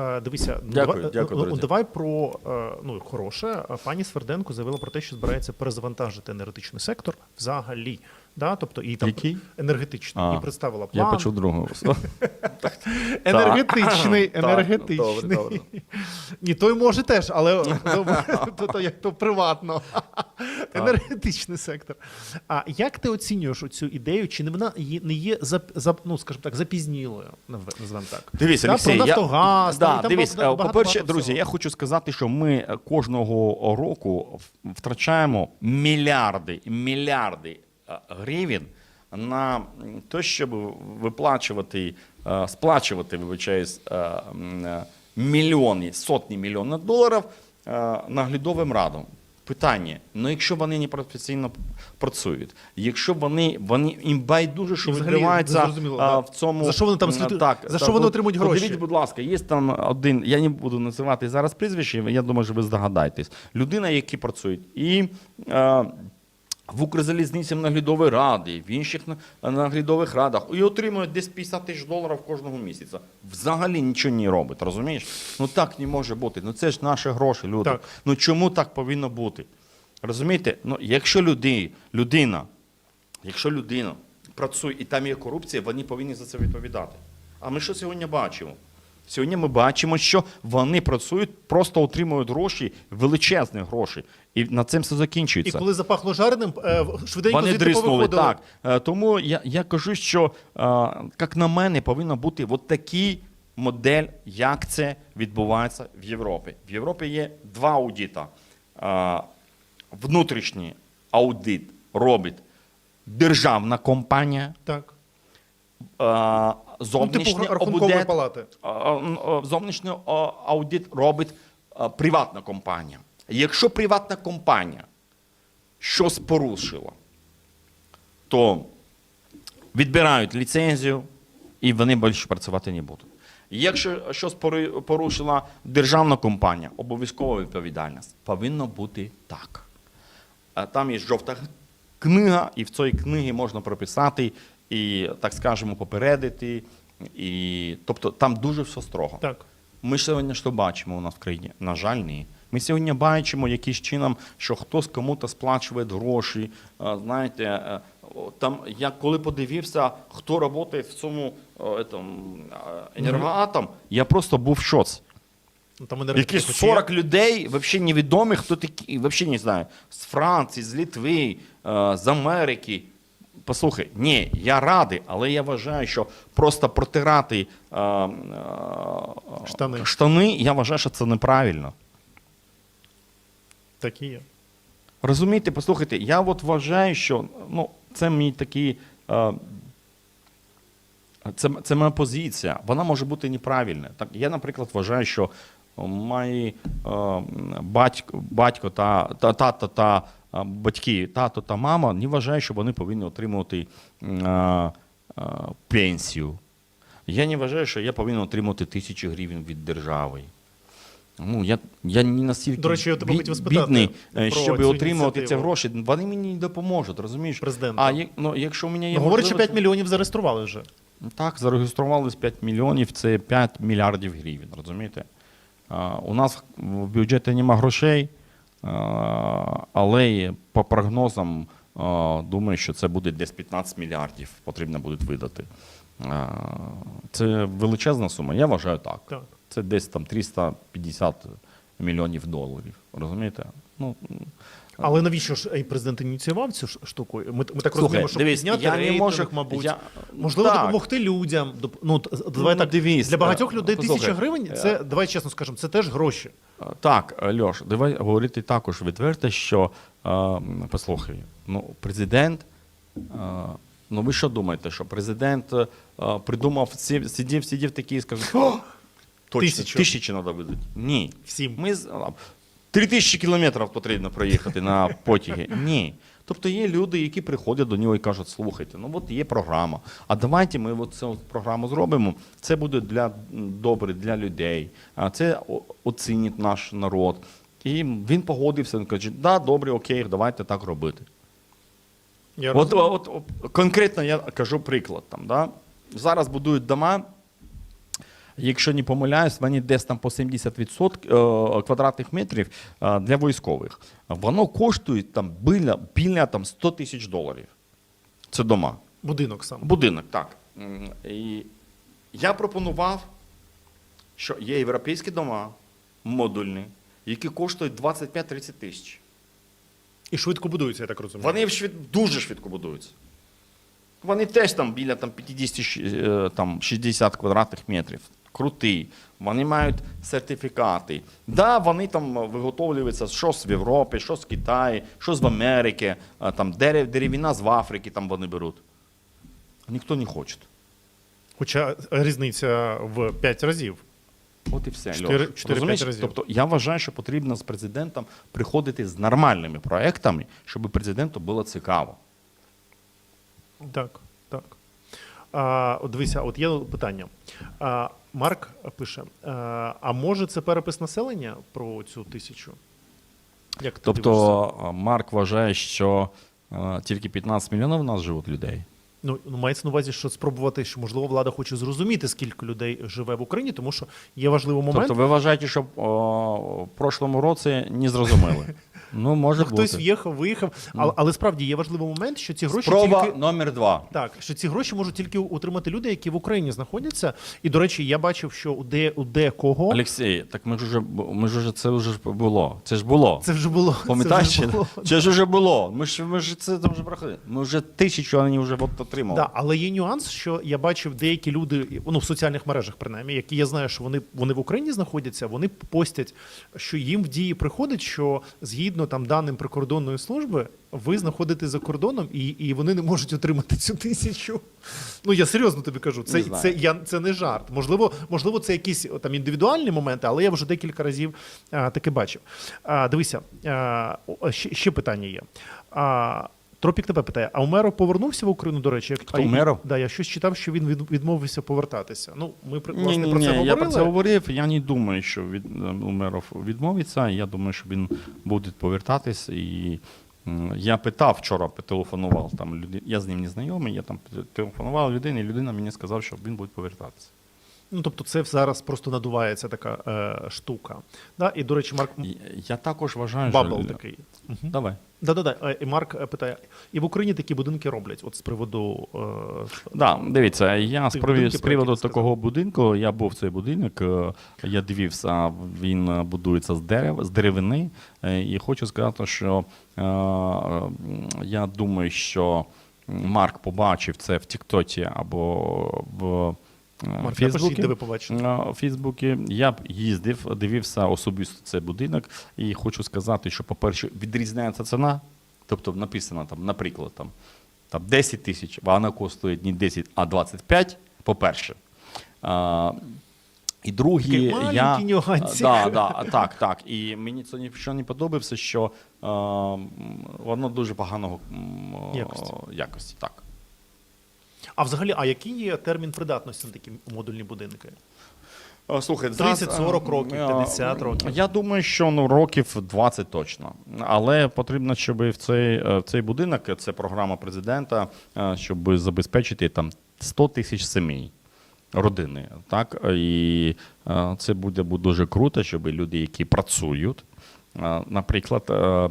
Е, Дивися, Дякую, давай, дякую, ну, давай про е, ну хороше. Е, Пані Сверденко заявила про те, що збирається перезавантажити енергетичний сектор взагалі. Да? Тобто і там Який? енергетичний А, і представила Я почув другого. Енергетичний, енергетичний. Ні, той може теж, але як то приватно. Енергетичний сектор. А як ти оцінюєш цю ідею? Чи не вона не є зап, зап- ну, скажімо так, запізнілою, назвемо так? Дивись, Да, Олексій, про Нафтогаз, там, да, багато- е, по-перше, багато друзі, всього. я хочу сказати, що ми е, кожного року втрачаємо мільярди, мільярди е, гривень на те, щоб виплачувати, сплачувати, вибачаюсь, мільйони, сотні мільйонів доларів наглядовим радам. Питання: ну якщо вони не професійно працюють, якщо вони, вони їм байдуже, що взагалі відбувається а, в цьому За що вони там слідують? так, За так, що вони от отримують гроші? Подивіть, будь ласка, є там один, я не буду називати зараз прізвище, я думаю, що ви здогадаєтесь. Людина, які працюють, і е, в Укрзалізниці наглядової ради, в інших на- наглядових радах, і отримують десь 50 тисяч доларів кожного місяця. Взагалі нічого не робить, розумієш? Ну так не може бути. Ну це ж наші гроші, люди. Так. Ну чому так повинно бути? Розумієте? Ну, якщо люди, людина Якщо людина працює і там є корупція, вони повинні за це відповідати. А ми що сьогодні бачимо? Сьогодні ми бачимо, що вони працюють, просто отримують гроші, величезні гроші. І на цим все закінчується. І коли запахло жареним, е, швиденько Вони звідти дриснули так. Е, Тому я, я кажу, що, е, як на мене, повинна бути от такий модель, як це відбувається в Європі. В Європі є два аудита. Внутрішній аудит робить державна компанія, Так. Е, Ну, типу аудит, палати. зовнішній аудит робить приватна компанія. Якщо приватна компанія щось порушила, то відбирають ліцензію і вони більше працювати не будуть. Якщо щось порушила державна компанія, обов'язкова відповідальність повинно бути так. Там є жовта книга, і в цій книгі можна прописати і, так скажемо, попередити. І, тобто там дуже все строго. Так. Ми сьогодні що бачимо у нас в країні? На жаль, ні. Ми сьогодні бачимо якийсь чином, що хтось кому-то сплачує гроші. Знаєте, е, там я коли подивився, хто працює в цьому о, е, енергоатом, я просто був в шоці. Ну, Там Якісь хоч є. 40 людей, взагалі невідомі, хто такі, взагалі не знаю, з Франції, з Литви, е, з Америки. Послухай, ні, я радий, але я вважаю, що просто протирати е, е, Штани. штани, я вважаю, що це неправильно. Так і є. Розумієте, послухайте, я от вважаю, що ну, це мій такий. Е, це, це моя позиція. Вона може бути неправильна. Так, я, наприклад, вважаю, що мої е, батько, батько та, та тато та е, батьки, тато та мама не вважають, що вони повинні отримувати е, е, пенсію. Я не вважаю, що я повинен отримати тисячі гривень від держави. Ну, я, я не настільки До речі, я тебе бі- бідний, е, щоб отримувати ці гроші. Вони мені не допоможуть, розумієш? Президента. А як- ну, якщо у мене є Ну, говорять, що 5 мільйонів зареєстрували вже. так, зареєструвалось 5 мільйонів, це 5 мільярдів гривень, розумієте? А, у нас в бюджеті нема грошей, а, але по прогнозам думаю, що це буде десь 15 мільярдів потрібно буде видати. Це величезна сума, я вважаю так. Так. Це десь там 350 мільйонів доларів. Розумієте? Ну, Але навіщо ж президент ініціював цю штуку? Ми, ми так Слухай, розуміємо, щоб дивись, підняти я не рейтинг, можу- мабуть. я- Можливо, Так. допомогти людям. Доп- Ну, т- давай Ну, так, дивись, для багатьох е, людей послухай, тисяча гривень, це, давай чесно скажемо, це теж гроші. Так, Льош, давай говорити також відверто, що е, послухай, ну, президент. Е, ну ви що думаєте, що президент е, придумав, сі- сидів, сидів такий і скаже, «О, точно, Тисячу. тисячі треба видати. Ні. Всім. Ми з- а, три тисячі кілометрів потрібно проїхати на потяги. Ні. Тобто є люди, які приходять до нього і кажуть, слухайте, ну от є програма. А давайте ми от цю програму зробимо. Це буде для добре для людей. А це оцінить наш народ. І він погодився, він каже, да, добре, окей, давайте так робити. Я От, от, от конкретно я кажу приклад. Там, да? Зараз будують дома. Якщо не помиляюсь, вони десь там по 70 е, квадратних метрів е, для військових. Воно коштує там біля, біля там 100 тисяч доларів. Це дома. Будинок сам. Будинок, так. І я пропонував, що є європейські дома модульні, які коштують 25-30 тисяч. І швидко будується, я так розумію. Вони швид, дуже швидко будуються. Вони теж там біля там, 50 щ- е, там, 60 квадратних метрів. Круті. Вони мають сертифікати. Да, вони там виготовлюються що з Європи, що з Китаю, що з Америки, а, там дерев, деревина з Африки там вони беруть. Ніхто не хоче. Хоча різниця в 5 разів. От і все. Чотири- Льош. чотири-п'ять Розумієш? разів. Тобто я вважаю, що потрібно з президентом приходити з нормальними проектами, щоб президенту було цікаво. Так. А, от дивися, от є питання. А, Марк пише: а, а може це перепис населення про цю тисячу? Як ти? Тобто а, Марк вважає, що а, тільки 15 мільйонів у нас живуть людей. Ну, ну, мається на увазі, що спробувати, що можливо влада хоче зрозуміти, скільки людей живе в Україні, тому що є важливий момент. Тобто ви вважаєте, що о, в прошлому році не зрозуміли? Ну, може Ну, хтось бути. в'їхав, виїхав, але, але справді є важливий момент, що ці гроші Спроба тільки номер два. так, що ці гроші можуть тільки отримати люди, які в Україні знаходяться. І до речі, я бачив, що у де у декого Олексій, так ми ж уже ми ж уже це вже ж було. Це ж було. це вже було. Пам'ятаєш? це вже було. Це ж вже було. Ми ж ми ж це там вже проходили. Ми вже тисячу вони вже от отримали. Да, але є нюанс, що я бачив деякі люди, ну в соціальних мережах, принаймні, які я знаю, що вони, вони в Україні знаходяться, вони постять, що їм в дії приходить, що згідно там даним прикордонної служби, ви знаходитесь за кордоном, і, і вони не можуть отримати цю тисячу. Ну я серйозно тобі кажу, це, Не це, я, це не жарт. Можливо, можливо, це якісь там індивідуальні моменти, але я вже декілька разів а, таки бачив. А, дивися, а, ще, ще питання є. А, Тропік тебе питає: а Умеров повернувся в Україну, до речі, як Хто, а, і- Да, я щось читав, що він від, відмовився повертатися. Ну, ми при- Ні, власне ні, про ні, це я про це говорив. Я не думаю, що від Умеров відмовиться. Я думаю, що він буде повертатись. І я питав вчора, телефонував там люди. Я з ним не знайомий. Я там телефонував людині, і людина мені сказала, що він буде повертатися. Ну, тобто, це зараз просто надувається така е, штука. Да? І, до речі, Марк Я також вважаю, Бабл що такий. давай. Да-да-да. Е, І Марк е, питає: і в Україні такі будинки роблять, от з приводу. Е, Да, дивіться, я з, приві- з приводу такого будинку, я був в цей будинок, е, я дивився, він будується з дерева, з деревини. е, І хочу сказати, що е, я думаю, що Марк побачив це в Тіктоці або в. Е, Марк, Фейсбуці. ви побачили. Е, у Фейсбуці я б їздив, дивився особисто цей будинок, і хочу сказати, що, по-перше, відрізняється ціна. Тобто написано там, наприклад, там, там 10 тисяч, а вона коштує не 10, а 25, по-перше. А, і друге, Такий я, да, да, так, так. І мені це нічого не подобається, що а, воно дуже поганого Якості. якості. Так. А взагалі, а який є термін придатності на такі модульні будинки? Е, Слухай, 30, 40 е, років, е, 50 років. Я думаю, що ну, років 20 точно. Але потрібно, щоб в цей, е, в цей будинок, це програма президента, е, щоб забезпечити там 100 тисяч сімей. Родини, так і е, це буде, дуже круто, щоб люди, які працюють, е, наприклад, е,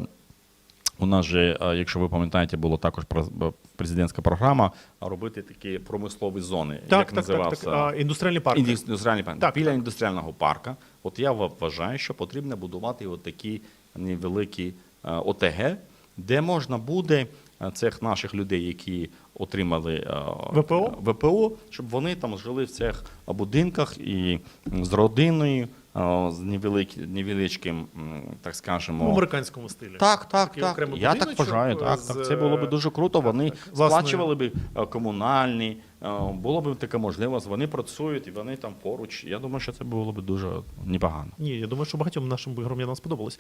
у нас же, е, якщо ви пам'ятаєте, була також президентська програма робити такі промислові зони, Так, як так, так, називався так. А, індустріальні парки. індустріальний парк. Так, Біля так. індустріального парка. От я вважаю, що потрібно будувати от такі невеликі е, ОТГ, де можна буде е, цих наших людей, які отримали е, ВПО? ВПО, щоб вони там жили в цих будинках і з родиною, е, з невеличким, так скажемо, В американському стилі. Так, так, Такий так. окремий Я так будиночок вважаю. Так, з, так. Це було б дуже круто. Вони. Власне- сплачували б е, комунальні, е, було б така можливість. Вони працюють і вони там поруч. Я думаю, що це було б дуже непогано. Ні, я думаю, що багатьом нашим громадянам сподобалось.